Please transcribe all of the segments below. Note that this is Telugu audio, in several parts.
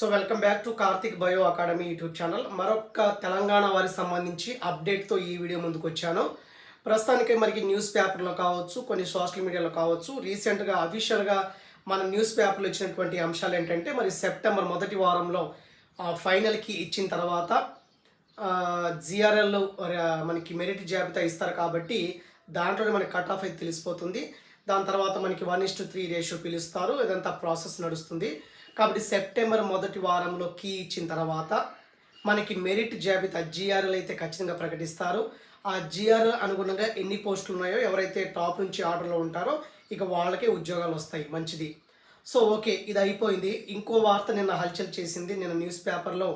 So welcome back to Karthik bio academy YouTube channel. మరొక తెలంగాణ వారికి సంబంధించి అప్డేట్తో ఈ వీడియో ముందుకు వచ్చాను. ప్రస్తుతానికి మనకి న్యూస్ పేపర్లో కావచ్చు కొన్ని సోషల్ మీడియాలో కావచ్చు రీసెంట్గా అఫీషియల్గా మన న్యూస్ పేపర్లో ఇచ్చినటువంటి అంశాలు ఏంటంటే మరి సెప్టెంబర్ మొదటి వారంలో ఆ, ఫైనల్కి ఇచ్చిన తర్వాత జిఆర్ఎల్ మనకి మెరిట్ జాబితా ఇస్తారు కాబట్టి దాంట్లోనే మనకి కట్ ఆఫ్ అయితే తెలిసిపోతుంది. దాని తర్వాత మనకి one is to three ratio పిలుస్తారు. ఇదంతా ప్రాసెస్ నడుస్తుంది. కాబట్టి సెప్టెంబర్ మొదటి వారంలో కీ ఇచ్చిన తర్వాత మనకి మెరిట్ జాబితా జిఆర్ఎల్ అయితే ఖచ్చితంగా ప్రకటిస్తారు. ఆ జిఆర్ఎల్ అనుగుణంగా ఎన్ని పోస్టులు ఉన్నాయో ఎవరైతే టాప్ నుంచి ఆర్డర్లో ఉంటారో ఇక వాళ్ళకే ఉద్యోగాలు వస్తాయి. మంచిది. సో ఓకే ఇది అయిపోయింది. ఇంకో వార్త నిన్న హల్చల్ చేసింది. నిన్న న్యూస్ పేపర్లో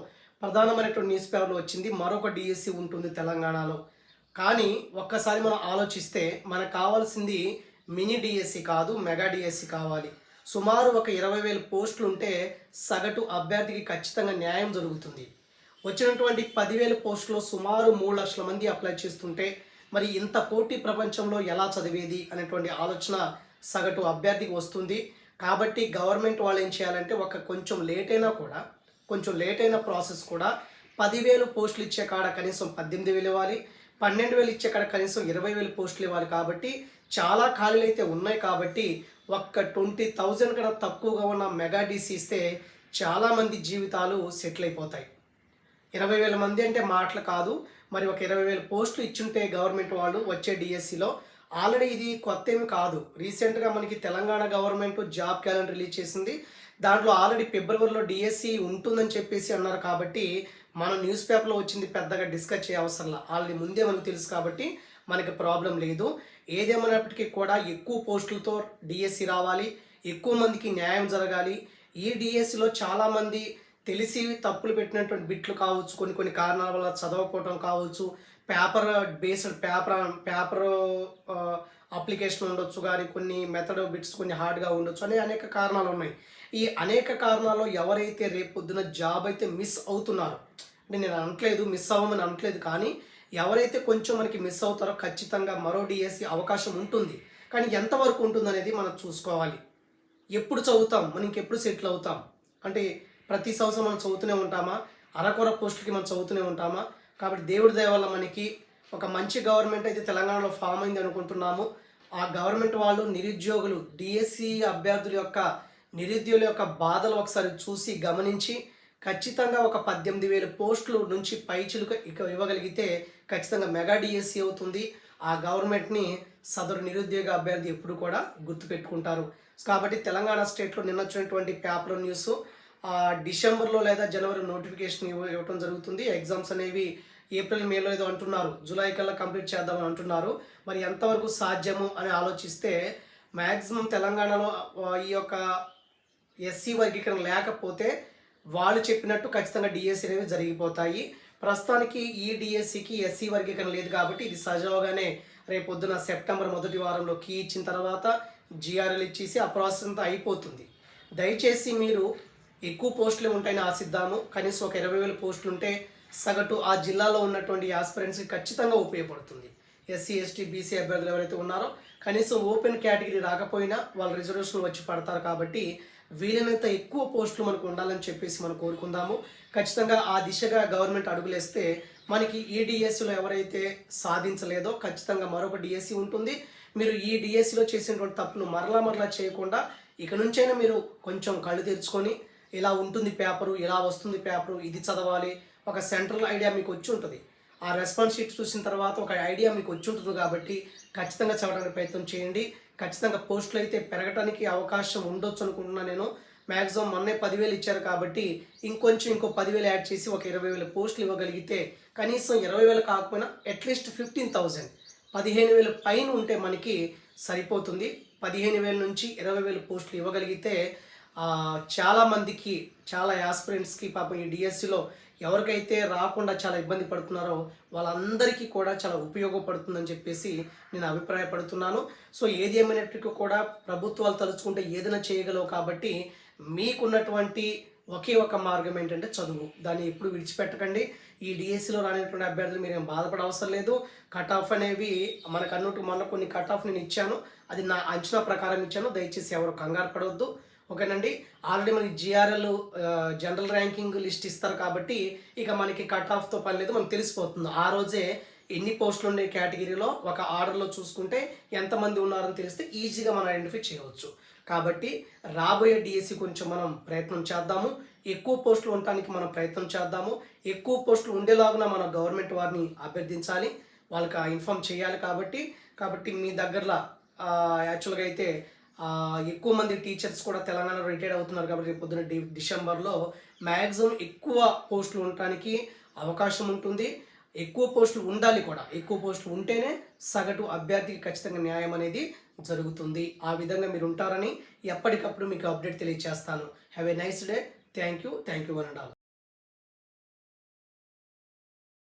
ప్రధానమైనటువంటి న్యూస్ పేపర్లో వచ్చింది. మరొక డిఎస్సి ఉంటుంది తెలంగాణలో. కానీ ఒక్కసారి మనం ఆలోచిస్తే మనకు కావాల్సింది మినీ డిఎస్సి కాదు మెగా డిఎస్సి కావాలి. సుమారు ఒక ఇరవై వేల పోస్టులు ఉంటే సగటు అభ్యర్థికి ఖచ్చితంగా న్యాయం జరుగుతుంది. వచ్చినటువంటి పదివేల పోస్టులో సుమారు మూడు లక్షల మంది అప్లై చేస్తుంటే మరి ఇంత పోటీ ప్రపంచంలో ఎలా చదివేది అనేటువంటి ఆలోచన సగటు అభ్యర్థికి వస్తుంది. కాబట్టి గవర్నమెంట్ వాళ్ళు ఏం చేయాలంటే ఒక కొంచెం లేట్ అయినా కూడా కొంచెం లేట్ అయిన ప్రాసెస్ కూడా పదివేలు పోస్టులు ఇచ్చే కాడ కనీసం పద్దెనిమిది వేలు ఇవ్వాలి. పన్నెండు వేలు ఇచ్చే కాడ కనీసం ఇరవై వేలు పోస్టులు ఇవ్వాలి. కాబట్టి చాలా ఖాళీలు అయితే ఉన్నాయి కాబట్టి ఒక్క ట్వంటీ థౌజండ్ కన్నా తక్కువగా ఉన్న మెగా డీసీ ఇస్తే చాలామంది జీవితాలు సెటిల్ అయిపోతాయి. ఇరవై వేల మంది అంటే మాటలు కాదు మరి ఒక ఇరవై వేల పోస్టులు ఇచ్చుంటే గవర్నమెంట్ వాళ్ళు వచ్చే డిఎస్సిలో ఆల్రెడీ ఇది కొత్త ఏమి కాదు. రీసెంట్గా మనకి Telangana government job calendar release చేసింది. దాంట్లో ఆల్రెడీ ఫిబ్రవరిలో డిఎస్సి ఉంటుందని చెప్పేసి అన్నారు కాబట్టి మనం న్యూస్ పేపర్లో వచ్చింది పెద్దగా డిస్కస్ చేయ అవసరంలా. ఆల్రెడీ ముందే మనకు తెలుసు కాబట్టి మనకి ప్రాబ్లం లేదు. ఏదేమైనప్పటికీ కూడా ఎక్కువ పోస్టులతో డిఎస్సి రావాలి. ఎక్కువ మందికి న్యాయం జరగాలి. ఈ డిఎస్సిలో చాలామంది తెలిసి తప్పులు పెట్టినటువంటి బిట్లు కావచ్చు కొన్ని కొన్ని కారణాల వల్ల చదవకపోవటం కావచ్చు paper based paper paper application ఉండొచ్చు కానీ కొన్ని మెథడ్ బిట్స్ కొన్ని హార్డ్గా ఉండొచ్చు అనే అనేక కారణాలు ఉన్నాయి. ఈ అనేక కారణాల్లో ఎవరైతే రేపు పొద్దున జాబ్ అయితే మిస్ అవుతున్నారో అంటే నేను అనట్లేదు మిస్ అవ్వమని అనట్లేదు కానీ ఎవరైతే కొంచెం మనకి మిస్ అవుతారో ఖచ్చితంగా మరో డిఎస్సి అవకాశం ఉంటుంది. కానీ ఎంతవరకు ఉంటుంది అనేది మనం చూసుకోవాలి. ఎప్పుడు చదువుతాం? మనం ఇంకెప్పుడు సెటిల్ అవుతాం? అంటే ప్రతి సంవత్సరం మనం చదువుతూనే ఉంటామా? అరకొర పోస్టులకి మనం చదువుతూనే ఉంటామా? కాబట్టి దేవుడి దయ వల్ల మనకి ఒక మంచి గవర్నమెంట్ అయితే తెలంగాణలో ఫామ్ అయింది అనుకుంటున్నాము. ఆ గవర్నమెంట్ వాళ్ళు నిరుద్యోగులు డిఎస్సి అభ్యర్థుల యొక్క నిరుద్యోగుల యొక్క బాధలు ఒకసారి చూసి గమనించి ఖచ్చితంగా ఒక పద్దెనిమిది వేల పోస్టులు నుంచి పైచులకు ఇక ఇవ్వగలిగితే ఖచ్చితంగా మెగా డిఎస్సి అవుతుంది. ఆ గవర్నమెంట్ని సదరు నిరుద్యోగ అభ్యర్థి ఎప్పుడు కూడా గుర్తుపెట్టుకుంటారు. కాబట్టి తెలంగాణ స్టేట్లో నిన్న వచ్చినటువంటి పేపర్ న్యూస్ డిసెంబర్లో లేదా జనవరి నోటిఫికేషన్ ఇవ్వ జరుగుతుంది. ఎగ్జామ్స్ అనేవి ఏప్రిల్ మేలో ఏదో అంటున్నారు. జూలై కల్లా కంప్లీట్ చేద్దామని అంటున్నారు. మరి ఎంతవరకు సాధ్యము అని ఆలోచిస్తే మ్యాక్సిమం తెలంగాణలో ఈ యొక్క ఎస్సీ వర్గీకరణ లేకపోతే వాళ్ళు చెప్పినట్టు ఖచ్చితంగా డిఎస్సీ అనేవి జరిగిపోతాయి. ప్రస్తుతానికి ఈ డిఎస్సికి ఎస్సీ వర్గీకరణ లేదు కాబట్టి ఇది సజావుగానే రేపు పొద్దున సెప్టెంబర్ మొదటి వారంలో కీ ఇచ్చిన తర్వాత జిఆర్ఎల్ ఇచ్చేసి ఆ ప్రాసెస్ అంతా అయిపోతుంది. దయచేసి మీరు ఎక్కువ పోస్టులు ఉంటాయని ఆశిద్దాము. కనీసం ఒక ఇరవై వేల పోస్టులు ఉంటే సగటు ఆ జిల్లాలో ఉన్నటువంటి ఆస్పిరెంట్స్కి ఖచ్చితంగా ఉపయోగపడుతుంది. ఎస్సీ ఎస్టీ బీసీ అభ్యర్థులు ఎవరైతే ఉన్నారో కనీసం ఓపెన్ కేటగిరీ రాకపోయినా వాళ్ళు రిజర్వేషన్ వచ్చి పడతారు కాబట్టి వీలైనంత ఎక్కువ పోస్టులు మనకు ఉండాలని చెప్పేసి మనం కోరుకుందాము. ఖచ్చితంగా ఆ దిశగా గవర్నమెంట్ అడుగులేస్తే మనకి ఈ డిఎస్సిలో ఎవరైతే సాధించలేదో ఖచ్చితంగా మరొక డిఎస్సి ఉంటుంది. మీరు ఈ డిఎస్సిలో చేసినటువంటి తప్పులు మరలా మరలా చేయకుండా ఇక నుంచైనా మీరు కొంచెం కళ్ళు తెరుచుకొని ఇలా ఉంటుంది పేపరు ఇలా వస్తుంది పేపరు ఇది చదవాలి ఒక సెంట్రల్ ఐడియా మీకు వచ్చి ఉంటుంది. ఆ రెస్పాన్స్ షీట్ చూసిన తర్వాత ఒక ఐడియా మీకు వచ్చి ఉంటుంది కాబట్టి ఖచ్చితంగా చదవడానికి ప్రయత్నం చేయండి. ఖచ్చితంగా పోస్టులు అయితే పెరగడానికి అవకాశం ఉండొచ్చు అనుకుంటున్నాను నేను. మ్యాక్సిమం మొన్నే పదివేలు ఇచ్చారు కాబట్టి ఇంకొంచెం ఇంకో పదివేలు యాడ్ చేసి ఒక ఇరవై వేల పోస్టులు ఇవ్వగలిగితే కనీసం ఇరవై వేలు కాకపోయినా అట్లీస్ట్ ఫిఫ్టీన్ థౌజండ్. పదిహేను వేలు పైన ఉంటే మనకి సరిపోతుంది. పదిహేను వేల నుంచి ఇరవై వేల పోస్టులు ఇవ్వగలిగితే చాలామందికి చాలా మందికి చాలా యాస్పిరెంట్స్కి పాపం ఈ డిఎస్సిలో ఎవరికైతే రాకుండా చాలా ఇబ్బంది పడుతున్నారో వాళ్ళందరికీ కూడా చాలా ఉపయోగపడుతుందని చెప్పేసి నేను అభిప్రాయపడుతున్నాను. సో ఏది ఏమైనప్పటికీ కూడా ప్రభుత్వాలు తలుచుకుంటే ఏదైనా చేయగలవు కాబట్టి మీకున్నటువంటి ఒకే ఒక మార్గం ఏంటంటే చదువు. దాన్ని ఎప్పుడు విడిచిపెట్టకండి. ఈ డిఎస్సిలో రానటువంటి అభ్యర్థులు మీరు ఏం బాధపడ అవసరం లేదు. కట్ ఆఫ్ అనేవి మనకు అన్నట్టు మొన్న కొన్ని కట్ ఆఫ్ నేను ఇచ్చాను. అది నా అంచనా ప్రకారం ఇచ్చాను. దయచేసి ఎవరు కంగారు పడవద్దు. ఓకేనండి? ఆల్రెడీ మనకి జిఆర్ఎల్ జనరల్ ర్యాంకింగ్ లిస్ట్ ఇస్తారు కాబట్టి ఇక మనకి కట్ ఆఫ్తో పని లేదు మనకు తెలిసిపోతుంది. ఆ రోజే ఎన్ని పోస్టులు ఉండే కేటగిరీలో ఒక ఆర్డర్లో చూసుకుంటే ఎంతమంది ఉన్నారని తెలిస్తే ఈజీగా మనం ఐడెంటిఫై చేయవచ్చు. కాబట్టి రాబోయే డిఎస్సి కొంచెం మనం ప్రయత్నం చేద్దాము. ఎక్కువ పోస్టులు ఉండటానికి మనం ప్రయత్నం చేద్దాము. ఎక్కువ పోస్టులు ఉండేలాగున మన గవర్నమెంట్ వారిని అభ్యర్థించాలి. వాళ్ళకి ఇన్ఫామ్ చేయాలి కాబట్టి. కాబట్టి మీ దగ్గరలో యాక్చువల్గా అయితే ఎక్కువ మంది టీచర్స్ కూడా తెలంగాణలో రిటైర్ అవుతున్నారు కాబట్టి రేపు పొద్దున డి డిసెంబర్లో మ్యాక్సిమం ఎక్కువ పోస్టులు ఉండటానికి అవకాశం ఉంటుంది. ఎక్కువ పోస్టులు ఉండాలి కూడా. ఎక్కువ పోస్టులు ఉంటేనే సగటు అభ్యర్థికి ఖచ్చితంగా న్యాయం అనేది జరుగుతుంది. ఆ విధంగా మీరు ఉంటారని ఎప్పటికప్పుడు మీకు అప్డేట్ తెలియజేస్తాను have a nice day thank you thank you one and all